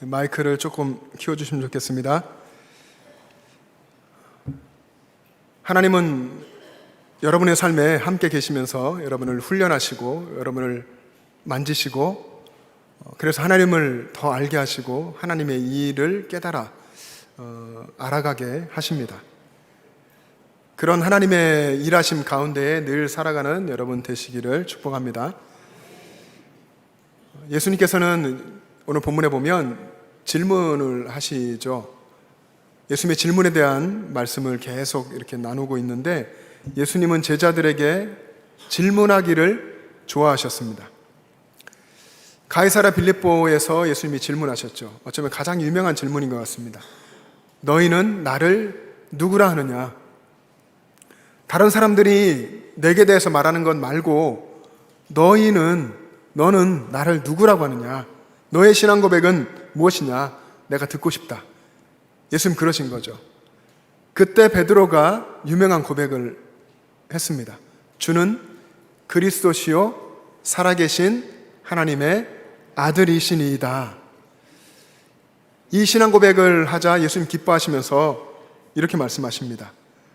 마이크를 조금 키워주시면 좋겠습니다. 하나님은 여러분의 삶에 함께 계시면서 여러분을 훈련하시고 여러분을 만지시고 어, 그래서 하나님을 더 알게 하시고 하나님의 일을 깨달아 어, 알아가게 하십니다. 그런 하나님의 일하심 가운데에 늘 살아가는 여러분 되시기를 축복합니다. 예수님께서는 오늘 본문에 보면 질문을 하시죠. 예수님의 질문에 대한 말씀을 계속 이렇게 나누고 있는데 예수님은 제자들에게 질문하기를 좋아하셨습니다. 가이사라 빌립보에서 예수님이 질문하셨죠. 어쩌면 가장 유명한 질문인 것 같습니다. 너희는 나를 누구라 하느냐? 다른 사람들이 내게 대해서 말하는 것 말고 너희는 너는 나를 누구라고 하느냐? 너의 신앙 고백은 무엇이냐? 내가 듣고 싶다. 예수님 그러신 거죠. 그때 베드로가 유명한 고백을 했습니다. 주는 그리스도시요 살아계신 하나님의 아들이시니이다. 이 신앙 고백을 하자 예수님 기뻐하시면서 이렇게 말씀하십니다.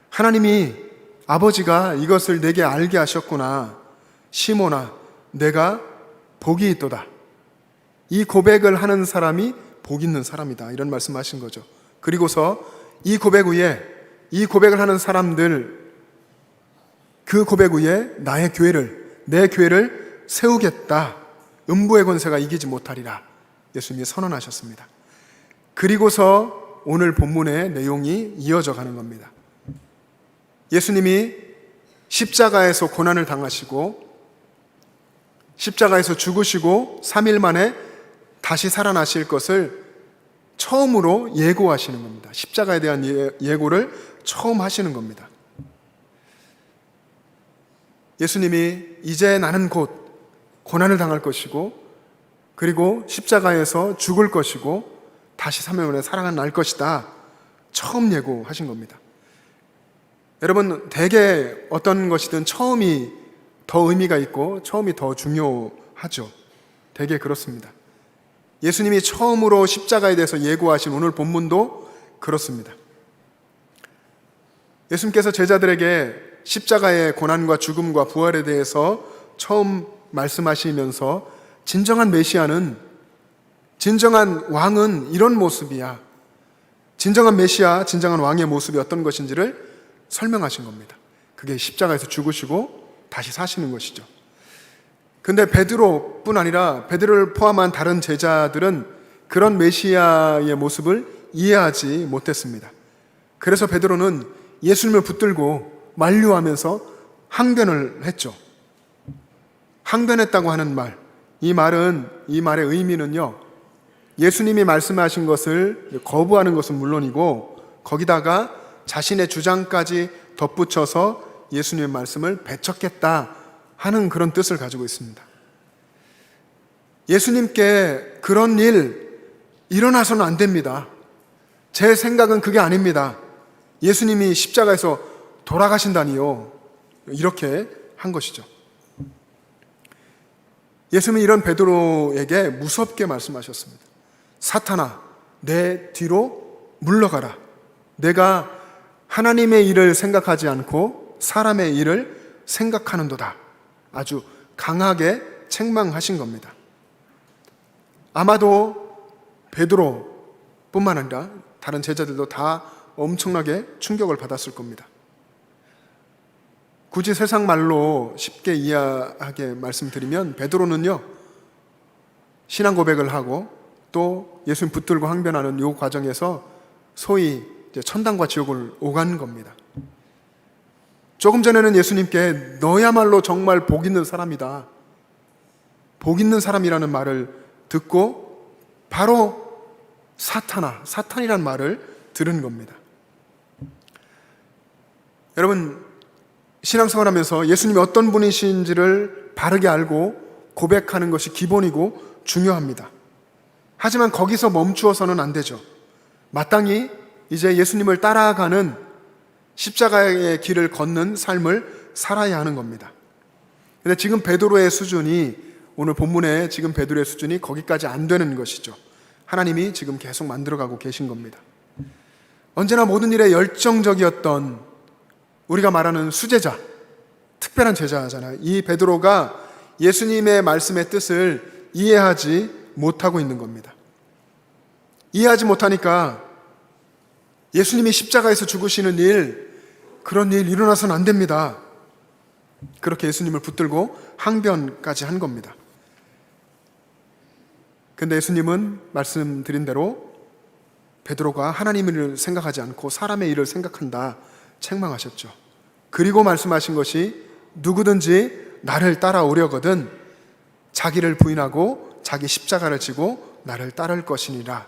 하나님이 아버지가 이것을 내게 알게 하셨구나. 시모나, 내가 복이 있도다. 이 고백을 하는 사람이 복 있는 사람이다. 이런 말씀하신 거죠. 그리고서 이 고백 위에 이 고백을 하는 사람들 그 고백 위에 나의 교회를 내 교회를 세우겠다. 음부의 권세가 이기지 못하리라. 예수님이 선언하셨습니다. 그리고서 오늘 본문의 내용이 이어져 가는 겁니다. 예수님이 십자가에서 고난을 당하시고 십자가에서 죽으시고 3일 만에 다시 살아나실 것을 처음으로 예고하시는 겁니다. 십자가에 대한 예, 예고를 처음 하시는 겁니다. 예수님이 이제 나는 곧 고난을 당할 것이고 그리고 십자가에서 죽을 것이고 다시 3일 만에 살아날 것이다. 처음 예고하신 겁니다. 여러분, 대개 어떤 것이든 처음이 더 의미가 있고 처음이 더 중요하죠. 대개 그렇습니다. 예수님이 처음으로 십자가에 대해서 예고하신 오늘 본문도 그렇습니다. 예수님께서 제자들에게 십자가의 고난과 죽음과 부활에 대해서 처음 말씀하시면서 진정한 메시아는 진정한 왕은 이런 모습이야. 진정한 메시아, 진정한 왕의 모습이 어떤 것인지를 설명하신 겁니다. 그게 십자가에서 죽으시고 다시 사시는 것이죠. 근데 베드로뿐 아니라 베드로를 포함한 다른 제자들은 그런 메시아의 모습을 이해하지 못했습니다. 그래서 베드로는 예수님을 붙들고 만류하면서 항변을 했죠. 항변했다고 하는 말, 이 말은 이 말의 의미는요. 예수님이 말씀하신 것을 거부하는 것은 물론이고 거기다가 자신의 주장까지 덧붙여서 예수님의 말씀을 배척했다 하는 그런 뜻을 가지고 있습니다. 예수님께 그런 일 일어나서는 안 됩니다. 제 생각은 그게 아닙니다. 예수님이 십자가에서 돌아가신다니요. 이렇게 한 것이죠. 예수님이 이런 베드로에게 무섭게 말씀하셨습니다. 사탄아, 내 뒤로 물러가라. 내가 하나님의 일을 생각하지 않고 사람의 일을 생각하는도다. 아주 강하게 책망하신 겁니다. 아마도 베드로뿐만 아니라 다른 제자들도 다 엄청나게 충격을 받았을 겁니다. 굳이 세상 말로 쉽게 이해하게 말씀드리면 베드로는요 신앙 고백을 하고 또 예수님 붙들고 항변하는 이 과정에서 소위 천당과 지옥을 오간 겁니다. 조금 전에는 예수님께 너야말로 정말 복 있는 사람이다. 복 있는 사람이라는 말을 듣고 바로 사탄아, 사탄이란 말을 들은 겁니다. 여러분, 신앙생활 하면서 예수님이 어떤 분이신지를 바르게 알고 고백하는 것이 기본이고 중요합니다. 하지만 거기서 멈추어서는 안 되죠. 마땅히 이제 예수님을 따라가는 십자가의 길을 걷는 삶을 살아야 하는 겁니다. 근데 지금 베드로의 수준이 오늘 본문에 지금 베드로의 수준이 거기까지 안 되는 것이죠. 하나님이 지금 계속 만들어가고 계신 겁니다. 언제나 모든 일에 열정적이었던 우리가 말하는 수제자, 특별한 제자잖아요. 이 베드로가 예수님의 말씀의 뜻을 이해하지 못하고 있는 겁니다. 이해하지 못하니까 예수님이 십자가에서 죽으시는 일, 그런 일 일어나서는 안 됩니다. 그렇게 예수님을 붙들고 항변까지 한 겁니다. 근데 예수님은 말씀드린 대로 베드로가 하나님의 일을 생각하지 않고 사람의 일을 생각한다 책망하셨죠. 그리고 말씀하신 것이 누구든지 나를 따라오려거든 자기를 부인하고 자기 십자가를 지고 나를 따를 것이니라.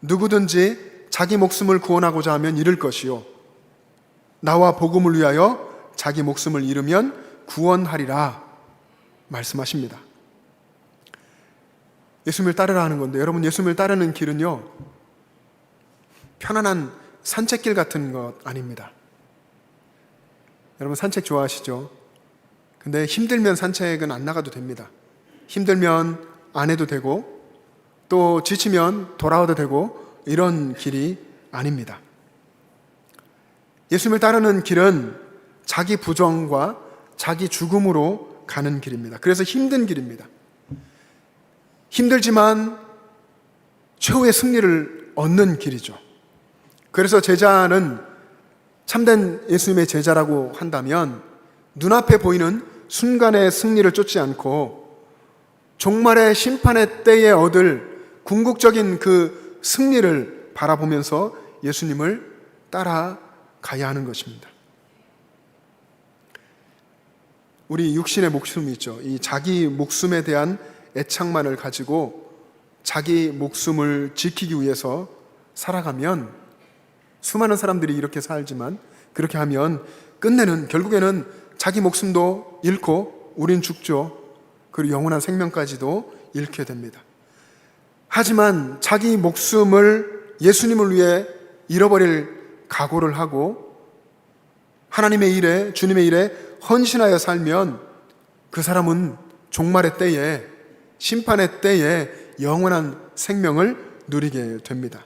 누구든지 자기 목숨을 구원하고자 하면 잃을 것이요. 나와 복음을 위하여 자기 목숨을 잃으면 구원하리라. 말씀하십니다. 예수님을 따르라 하는 건데 여러분 예수님을 따르는 길은요. 편안한 산책길 같은 것 아닙니다. 여러분 산책 좋아하시죠? 근데 힘들면 산책은 안 나가도 됩니다. 힘들면 안 해도 되고 또 지치면 돌아와도 되고 이런 길이 아닙니다. 예수님을 따르는 길은 자기 부정과 자기 죽음으로 가는 길입니다. 그래서 힘든 길입니다. 힘들지만 최후의 승리를 얻는 길이죠. 그래서 제자는 참된 예수님의 제자라고 한다면 눈앞에 보이는 순간의 승리를 쫓지 않고 종말의 심판의 때에 얻을 궁극적인 그 승리를 바라보면서 예수님을 따라가야 하는 것입니다. 우리 육신의 목숨이 있죠. 이 자기 목숨에 대한 애착만을 가지고 자기 목숨을 지키기 위해서 살아가면 수많은 사람들이 이렇게 살지만 그렇게 하면 끝내는 결국에는 자기 목숨도 잃고 우린 죽죠. 그리고 영원한 생명까지도 잃게 됩니다. 하지만 자기 목숨을 예수님을 위해 잃어버릴 각오를 하고 하나님의 일에 주님의 일에 헌신하여 살면 그 사람은 종말의 때에 심판의 때에 영원한 생명을 누리게 됩니다.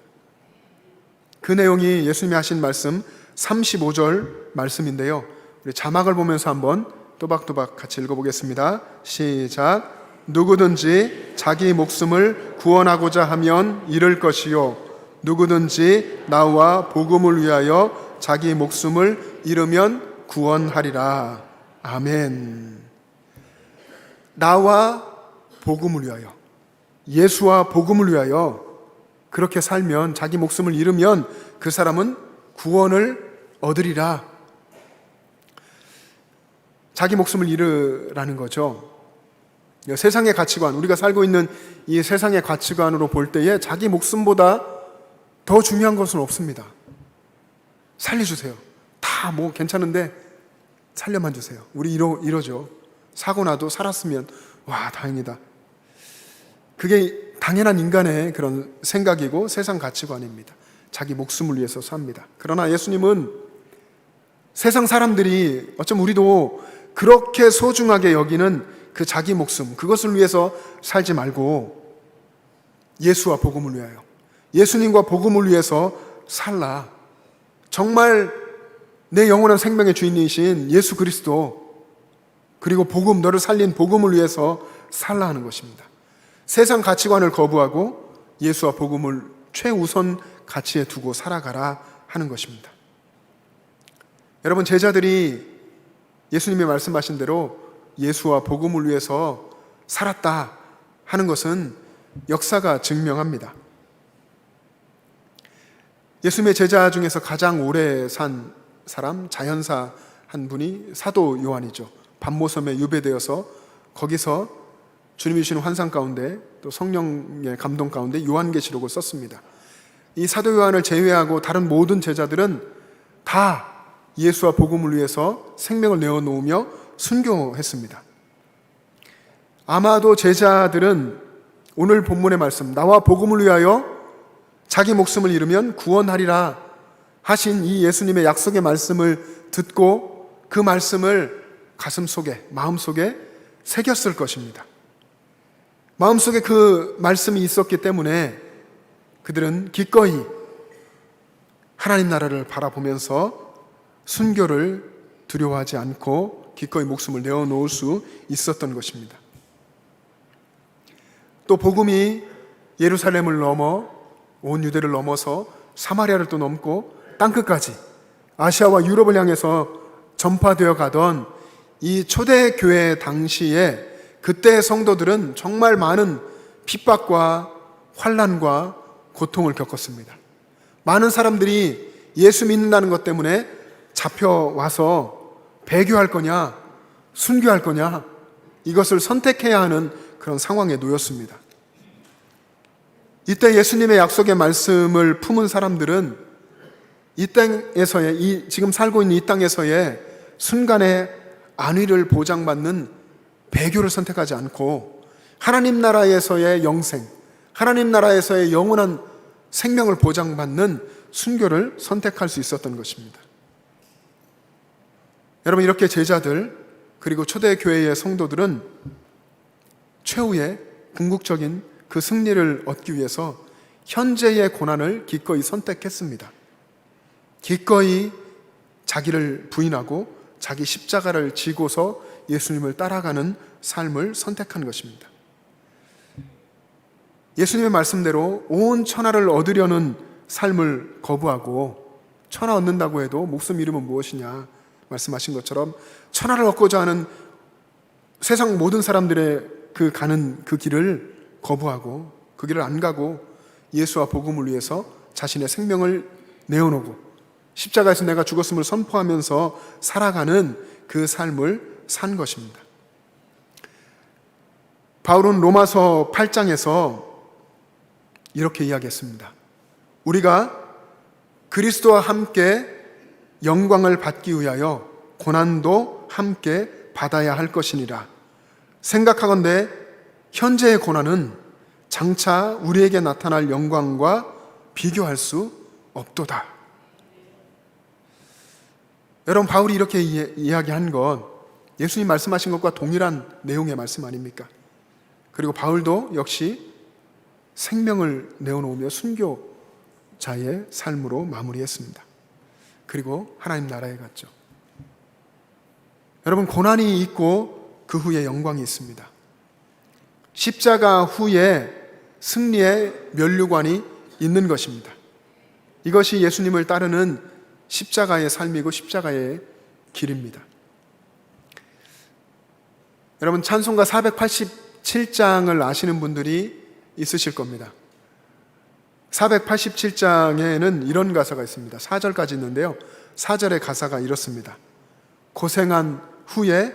그 내용이 예수님이 하신 말씀 35절 말씀인데요. 우리 자막을 보면서 한번 또박또박 같이 읽어보겠습니다. 시작. 누구든지 자기 목숨을 구원하고자 하면 잃을 것이요. 누구든지 나와 복음을 위하여 자기 목숨을 잃으면 구원하리라. 아멘. 나와 복음을 위하여, 예수와 복음을 위하여 그렇게 살면 자기 목숨을 잃으면 그 사람은 구원을 얻으리라. 자기 목숨을 잃으라는 거죠. 세상의 가치관, 우리가 살고 있는 이 세상의 가치관으로 볼 때에 자기 목숨보다 더 중요한 것은 없습니다. 살려주세요. 다 뭐 괜찮은데 살려만 주세요. 우리 이러, 이러죠. 사고 나도 살았으면, 와, 다행이다. 그게 당연한 인간의 그런 생각이고 세상 가치관입니다. 자기 목숨을 위해서 삽니다. 그러나 예수님은 세상 사람들이 어쩜 우리도 그렇게 소중하게 여기는 그 자기 목숨, 그것을 위해서 살지 말고 예수와 복음을 위하여, 예수님과 복음을 위해서 살라. 정말 내 영원한 생명의 주인이신 예수 그리스도, 그리고 복음, 너를 살린 복음을 위해서 살라 하는 것입니다. 세상 가치관을 거부하고 예수와 복음을 최우선 가치에 두고 살아가라 하는 것입니다. 여러분, 제자들이 예수님이 말씀하신 대로 예수와 복음을 위해서 살았다 하는 것은 역사가 증명합니다. 예수님의 제자 중에서 가장 오래 산 사람, 자연사 한 분이 사도 요한이죠. 반모섬에 유배되어서 거기서 주님이 주시는 환상 가운데 또 성령의 감동 가운데 요한계시록을 썼습니다. 이 사도 요한을 제외하고 다른 모든 제자들은 다 예수와 복음을 위해서 생명을 내어놓으며 순교했습니다. 아마도 제자들은 오늘 본문의 말씀, 나와 복음을 위하여 자기 목숨을 잃으면 구원하리라 하신 이 예수님의 약속의 말씀을 듣고 그 말씀을 가슴 속에, 마음 속에 새겼을 것입니다. 마음 속에 그 말씀이 있었기 때문에 그들은 기꺼이 하나님 나라를 바라보면서 순교를 두려워하지 않고 기꺼이 목숨을 내어놓을 수 있었던 것입니다. 또 복음이 예루살렘을 넘어 온 유대를 넘어서 사마리아를 또 넘고 땅끝까지 아시아와 유럽을 향해서 전파되어 가던 이 초대 교회 당시에 그때의 성도들은 정말 많은 핍박과 환란과 고통을 겪었습니다. 많은 사람들이 예수 믿는다는 것 때문에 잡혀와서 배교할 거냐, 순교할 거냐, 이것을 선택해야 하는 그런 상황에 놓였습니다. 이때 예수님의 약속의 말씀을 품은 사람들은 이 땅에서의, 이, 지금 살고 있는 이 땅에서의 순간의 안위를 보장받는 배교를 선택하지 않고 하나님 나라에서의 영생, 하나님 나라에서의 영원한 생명을 보장받는 순교를 선택할 수 있었던 것입니다. 여러분, 이렇게 제자들, 그리고 초대 교회의 성도들은 최후의 궁극적인 그 승리를 얻기 위해서 현재의 고난을 기꺼이 선택했습니다. 기꺼이 자기를 부인하고 자기 십자가를 지고서 예수님을 따라가는 삶을 선택한 것입니다. 예수님의 말씀대로 온 천하를 얻으려는 삶을 거부하고 천하 얻는다고 해도 목숨 이름은 무엇이냐 말씀하신 것처럼 천하를 얻고자 하는 세상 모든 사람들의 그 가는 그 길을 거부하고 그 길을 안 가고 예수와 복음을 위해서 자신의 생명을 내어놓고 십자가에서 내가 죽었음을 선포하면서 살아가는 그 삶을 산 것입니다. 바울은 로마서 8장에서 이렇게 이야기했습니다. 우리가 그리스도와 함께 영광을 받기 위하여 고난도 함께 받아야 할 것이니라. 생각하건대 현재의 고난은 장차 우리에게 나타날 영광과 비교할 수 없도다. 여러분, 바울이 이렇게 이야기한 건 예수님 말씀하신 것과 동일한 내용의 말씀 아닙니까? 그리고 바울도 역시 생명을 내어놓으며 순교자의 삶으로 마무리했습니다. 그리고 하나님 나라에 갔죠. 여러분, 고난이 있고 그 후에 영광이 있습니다. 십자가 후에 승리의 면류관이 있는 것입니다. 이것이 예수님을 따르는 십자가의 삶이고 십자가의 길입니다. 여러분, 찬송가 487장을 아시는 분들이 있으실 겁니다. 487장에는 이런 가사가 있습니다. 4절까지 있는데요. 4절의 가사가 이렇습니다. 고생한 후에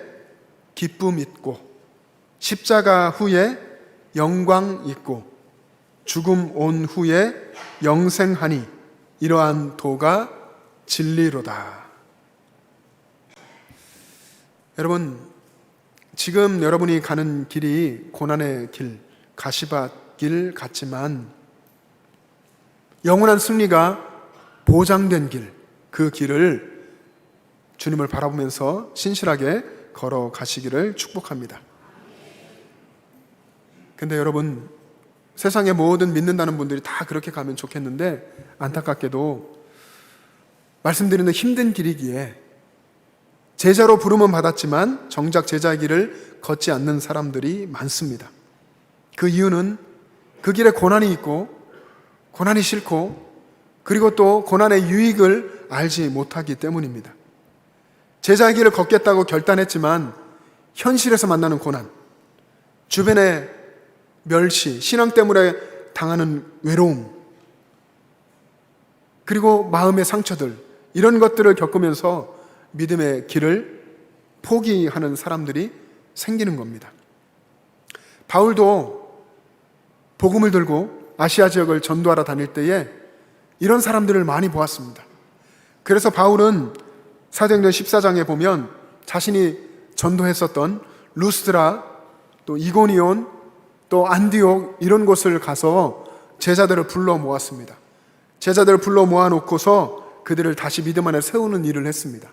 기쁨 있고, 십자가 후에 영광 있고, 죽음 온 후에 영생하니, 이러한 도가 진리로다. 여러분, 지금 여러분이 가는 길이 고난의 길, 가시밭 길 같지만 영원한 승리가 보장된 길, 그 길을 주님을 바라보면서 신실하게 걸어 가시기를 축복합니다. 근데 여러분, 세상의 모든 믿는다는 분들이 다 그렇게 가면 좋겠는데 안타깝게도 말씀드리는 힘든 길이기에 제자로 부름은 받았지만 정작 제자의 길을 걷지 않는 사람들이 많습니다. 그 이유는 그 길에 고난이 있고 고난이 싫고 그리고 또 고난의 유익을 알지 못하기 때문입니다. 제자의 길을 걷겠다고 결단했지만 현실에서 만나는 고난, 주변의 멸시, 신앙 때문에 당하는 외로움, 그리고 마음의 상처들, 이런 것들을 겪으면서 믿음의 길을 포기하는 사람들이 생기는 겁니다. 바울도 복음을 들고 아시아 지역을 전도하러 다닐 때에 이런 사람들을 많이 보았습니다. 그래서 바울은 사도행전 14장에 보면 자신이 전도했었던 루스드라 또 이고니온 또 안디옥 이런 곳을 가서 제자들을 불러 모았습니다. 제자들을 불러 모아 놓고서 그들을 다시 믿음 안에 세우는 일을 했습니다.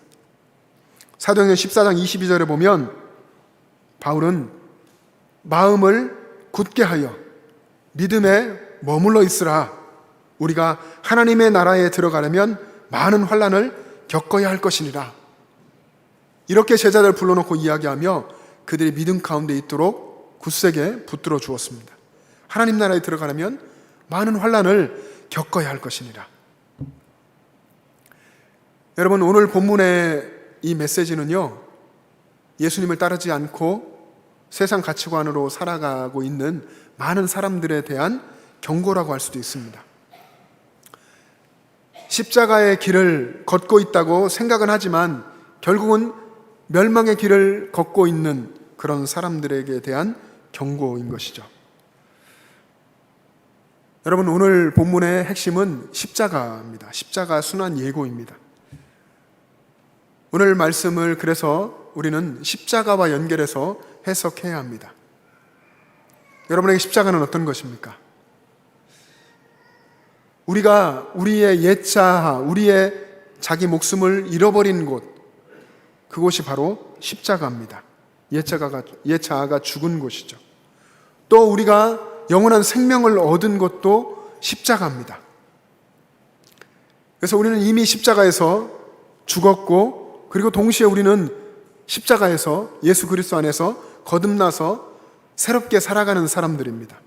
사도행전 14장 22절에 보면 바울은 마음을 굳게 하여 믿음에 머물러 있으라 우리가 하나님의 나라에 들어가려면 많은 환란을 겪어야 할 것이니라. 이렇게 제자들 불러놓고 이야기하며 그들이 믿음 가운데 있도록 굳세게 붙들어 주었습니다. 하나님 나라에 들어가려면 많은 환란을 겪어야 할 것이니라. 여러분 오늘 본문의 이 메시지는요. 예수님을 따르지 않고 세상 가치관으로 살아가고 있는 많은 사람들에 대한 경고라고 할 수도 있습니다. 십자가의 길을 걷고 있다고 생각은 하지만 결국은 멸망의 길을 걷고 있는 그런 사람들에게 대한 경고인 것이죠. 여러분, 오늘 본문의 핵심은 십자가입니다. 십자가 순환 예고입니다. 오늘 말씀을 그래서 우리는 십자가와 연결해서 해석해야 합니다. 여러분에게 십자가는 어떤 것입니까? 우리가 우리의 옛자아, 우리의 자기 목숨을 잃어버린 곳, 그곳이 바로 십자가입니다. 옛자가가, 옛자아가 죽은 곳이죠. 또 우리가 영원한 생명을 얻은 것도 십자가입니다. 그래서 우리는 이미 십자가에서 죽었고, 그리고 동시에 우리는 십자가에서 예수 그리스도 안에서 거듭나서 새롭게 살아가는 사람들입니다.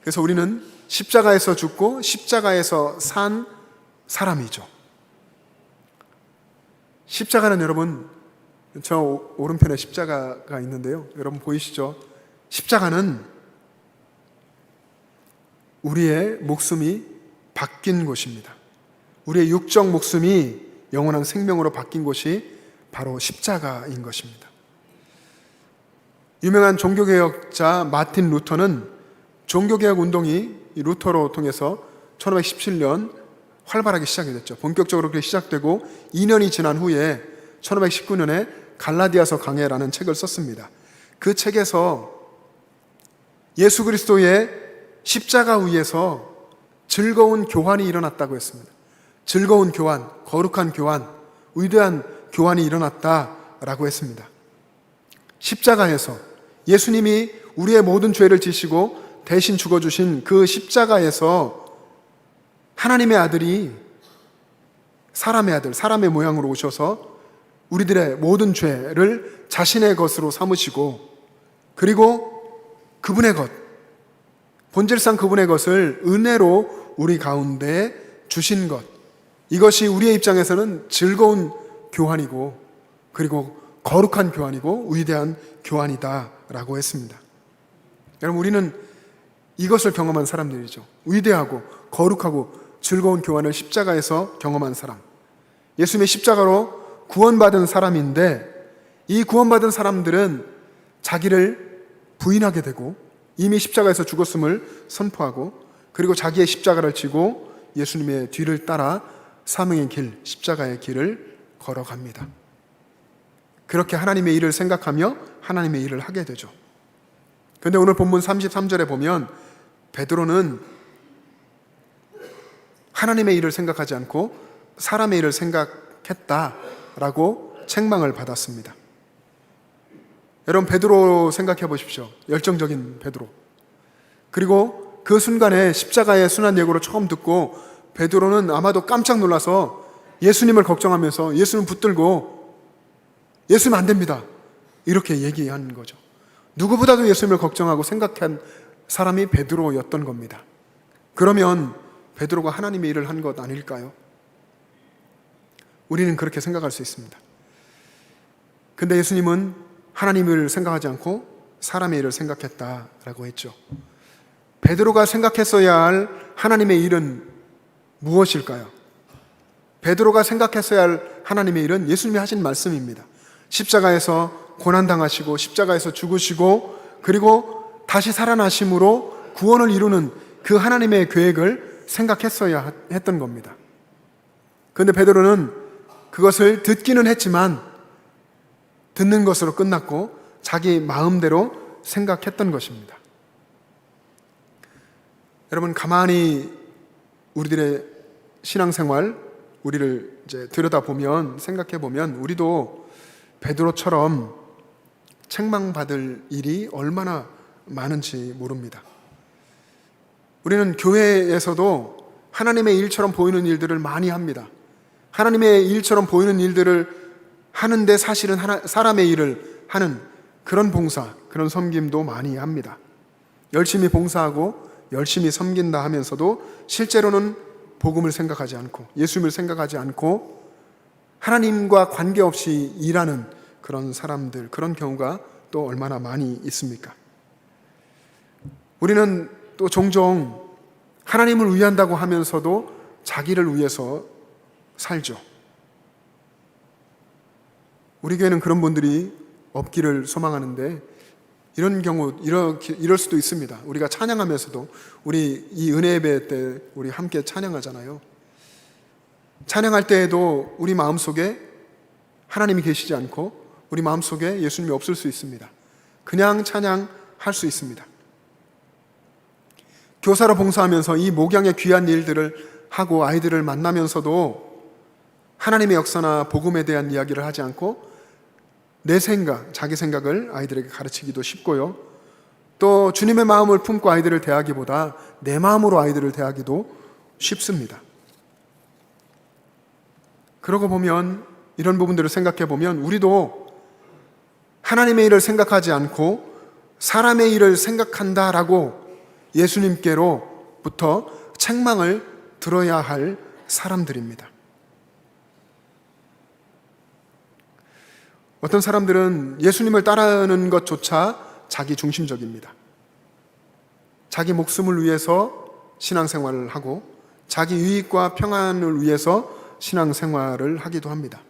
그래서 우리는 십자가에서 죽고 십자가에서 산 사람이죠. 십자가는 여러분, 저 오른편에 십자가가 있는데요. 여러분 보이시죠? 십자가는 우리의 목숨이 바뀐 곳입니다. 우리의 육적 목숨이 영원한 생명으로 바뀐 곳이 바로 십자가인 것입니다. 유명한 종교개혁자 마틴 루터는 종교개혁 운동이 루터로 통해서 1517년 활발하게 시작이 됐죠. 본격적으로 그렇게 시작되고 2년이 지난 후에 1519년에 갈라디아서 강해라는 책을 썼습니다. 그 책에서 예수 그리스도의 십자가 위에서 즐거운 교환이 일어났다고 했습니다. 즐거운 교환, 거룩한 교환, 위대한 교환이 일어났다라고 했습니다. 십자가에서 예수님이 우리의 모든 죄를 지시고 대신 죽어주신 그 십자가에서 하나님의 아들이 사람의 아들, 사람의 모양으로 오셔서 우리들의 모든 죄를 자신의 것으로 삼으시고 그리고 그분의 것, 본질상 그분의 것을 은혜로 우리 가운데 주신 것. 이것이 우리의 입장에서는 즐거운 교환이고 그리고 거룩한 교환이고 위대한 교환이다라고 했습니다. 여러분 우리는 이것을 경험한 사람들이죠. 위대하고 거룩하고 즐거운 교환을 십자가에서 경험한 사람. 예수님의 십자가로 구원받은 사람인데 이 구원받은 사람들은 자기를 부인하게 되고 이미 십자가에서 죽었음을 선포하고 그리고 자기의 십자가를 지고 예수님의 뒤를 따라 사명의 길, 십자가의 길을 걸어갑니다. 그렇게 하나님의 일을 생각하며 하나님의 일을 하게 되죠. 그런데 오늘 본문 33절에 보면 베드로는 하나님의 일을 생각하지 않고 사람의 일을 생각했다라고 책망을 받았습니다. 여러분 베드로 생각해 보십시오. 열정적인 베드로. 그리고 그 순간에 십자가의 순환 예고를 처음 듣고 베드로는 아마도 깜짝 놀라서 예수님을 걱정하면서 예수님 붙들고 예수님 안 됩니다. 이렇게 얘기한 거죠. 누구보다도 예수님을 걱정하고 생각한 사람이 베드로였던 겁니다. 그러면 베드로가 하나님의 일을 한 것 아닐까요? 우리는 그렇게 생각할 수 있습니다. 근데 예수님은 하나님을 생각하지 않고 사람의 일을 생각했다라고 했죠. 베드로가 생각했어야 할 하나님의 일은 무엇일까요? 베드로가 생각했어야 할 하나님의 일은 예수님이 하신 말씀입니다. 십자가에서 고난당하시고 십자가에서 죽으시고 그리고 다시 살아나심으로 구원을 이루는 그 하나님의 계획을 생각했어야 했던 겁니다. 그런데 베드로는 그것을 듣기는 했지만 듣는 것으로 끝났고 자기 마음대로 생각했던 것입니다. 여러분 가만히 우리들의 신앙생활 우리를 이제 들여다보면 생각해 보면 우리도 베드로처럼 책망받을 일이 얼마나 많은지 모릅니다. 우리는 교회에서도 하나님의 일처럼 보이는 일들을 많이 합니다. 하나님의 일처럼 보이는 일들을 하는데 사실은 하나, 사람의 일을 하는 그런 봉사, 그런 섬김도 많이 합니다. 열심히 봉사하고 열심히 섬긴다 하면서도 실제로는 복음을 생각하지 않고 예수님을 생각하지 않고 하나님과 관계없이 일하는 그런 사람들, 그런 경우가 또 얼마나 많이 있습니까? 우리는 또 종종 하나님을 위한다고 하면서도 자기를 위해서 살죠. 우리 교회는 그런 분들이 없기를 소망하는데 이런 경우 이렇게 이럴 수도 있습니다. 우리가 찬양하면서도 우리 이 은혜 예배 때 우리 함께 찬양하잖아요. 찬양할 때에도 우리 마음속에 하나님이 계시지 않고 우리 마음속에 예수님이 없을 수 있습니다. 그냥 찬양할 수 있습니다. 교사로 봉사하면서 이 목양의 귀한 일들을 하고 아이들을 만나면서도 하나님의 역사나 복음에 대한 이야기를 하지 않고 내 생각, 자기 생각을 아이들에게 가르치기도 쉽고요. 또 주님의 마음을 품고 아이들을 대하기보다 내 마음으로 아이들을 대하기도 쉽습니다. 그러고 보면 이런 부분들을 생각해 보면 우리도 하나님의 일을 생각하지 않고 사람의 일을 생각한다라고 예수님께로부터 책망을 들어야 할 사람들입니다. 어떤 사람들은 예수님을 따르는 것조차 자기 중심적입니다. 자기 목숨을 위해서 신앙생활을 하고 자기 유익과 평안을 위해서 신앙생활을 하기도 합니다.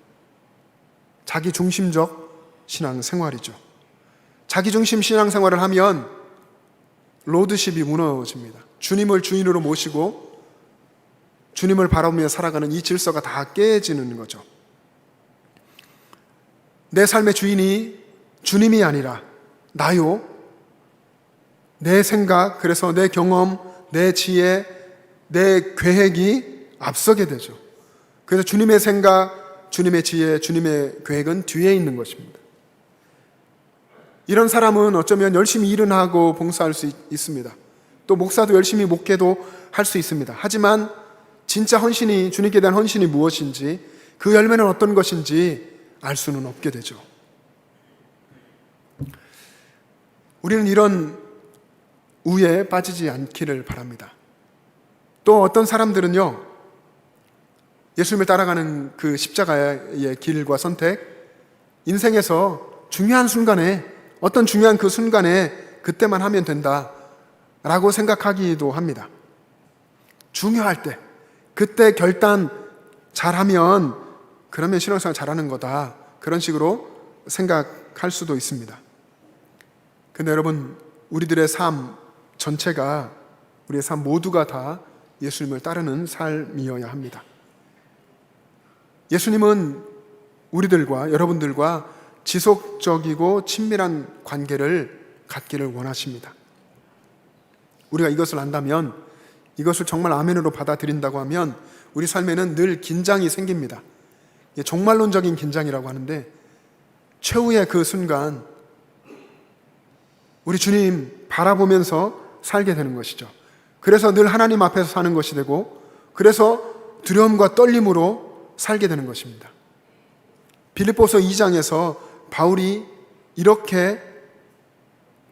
자기 중심적 신앙생활이죠. 자기 중심 신앙생활을 하면 로드십이 무너집니다. 주님을 주인으로 모시고 주님을 바라보며 살아가는 이 질서가 다 깨지는 거죠. 내 삶의 주인이 주님이 아니라 나요. 내 생각, 그래서 내 경험, 내 지혜, 내 계획이 앞서게 되죠. 그래서 주님의 생각, 주님의 지혜, 주님의 계획은 뒤에 있는 것입니다. 이런 사람은 어쩌면 열심히 일은 하고 봉사할 수 있습니다. 또 목사도 열심히 목회도 할 수 있습니다. 하지만 진짜 헌신이 주님께 대한 헌신이 무엇인지 그 열매는 어떤 것인지 알 수는 없게 되죠. 우리는 이런 우에 빠지지 않기를 바랍니다. 또 어떤 사람들은요, 예수님을 따라가는 그 십자가의 길과 선택, 인생에서 중요한 순간에, 어떤 중요한 그 순간에 그때만 하면 된다. 라고 생각하기도 합니다. 중요할 때, 그때 결단 잘하면 그러면 신앙생활 잘하는 거다. 그런 식으로 생각할 수도 있습니다. 근데 여러분, 우리들의 삶 전체가, 우리의 삶 모두가 다 예수님을 따르는 삶이어야 합니다. 예수님은 우리들과 여러분들과 지속적이고 친밀한 관계를 갖기를 원하십니다. 우리가 이것을 안다면, 이것을 정말 아멘으로 받아들인다고 하면 우리 삶에는 늘 긴장이 생깁니다. 종말론적인 긴장이라고 하는데 최후의 그 순간 우리 주님 바라보면서 살게 되는 것이죠. 그래서 늘 하나님 앞에서 사는 것이 되고 그래서 두려움과 떨림으로 살게 되는 것입니다. 빌립보서 2장에서 바울이 이렇게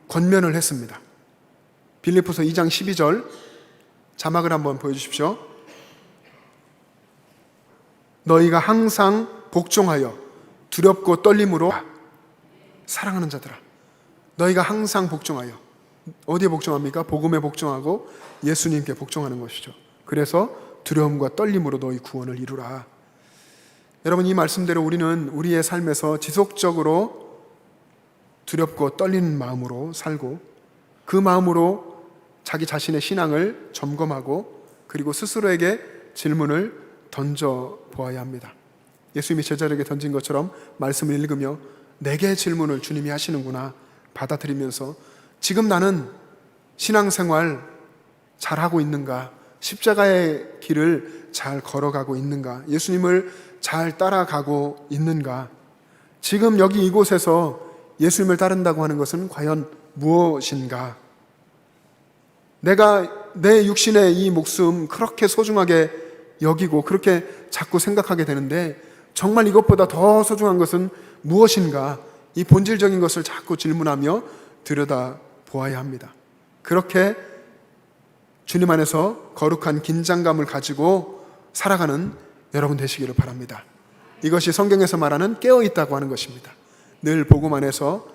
권면을 했습니다. 빌립보서 2장 12절 자막을 한번 보여주십시오. 너희가 항상 복종하여 두렵고 떨림으로 사랑하는 자들아 너희가 항상 복종하여 어디에 복종합니까? 복음에 복종하고 예수님께 복종하는 것이죠. 그래서 두려움과 떨림으로 너희 구원을 이루라. 여러분 이 말씀대로 우리는 우리의 삶에서 지속적으로 두렵고 떨리는 마음으로 살고 그 마음으로 자기 자신의 신앙을 점검하고 그리고 스스로에게 질문을 던져 보아야 합니다. 예수님이 제자에게 던진 것처럼 말씀을 읽으며 내게 질문을 주님이 하시는구나 받아들이면서 지금 나는 신앙생활 잘하고 있는가? 십자가의 길을 잘 걸어가고 있는가? 예수님을 잘 따라가고 있는가? 지금 여기 이곳에서 예수님을 따른다고 하는 것은 과연 무엇인가? 내가 내 육신의 이 목숨 그렇게 소중하게 여기고 그렇게 자꾸 생각하게 되는데 정말 이것보다 더 소중한 것은 무엇인가 이 본질적인 것을 자꾸 질문하며 들여다 보아야 합니다. 그렇게 주님 안에서 거룩한 긴장감을 가지고 살아가는 여러분 되시기를 바랍니다. 이것이 성경에서 말하는 깨어 있다고 하는 것입니다. 늘 복음 안에서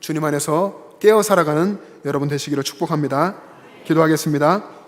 주님 안에서 깨어 살아가는 여러분 되시기를 축복합니다. 기도하겠습니다.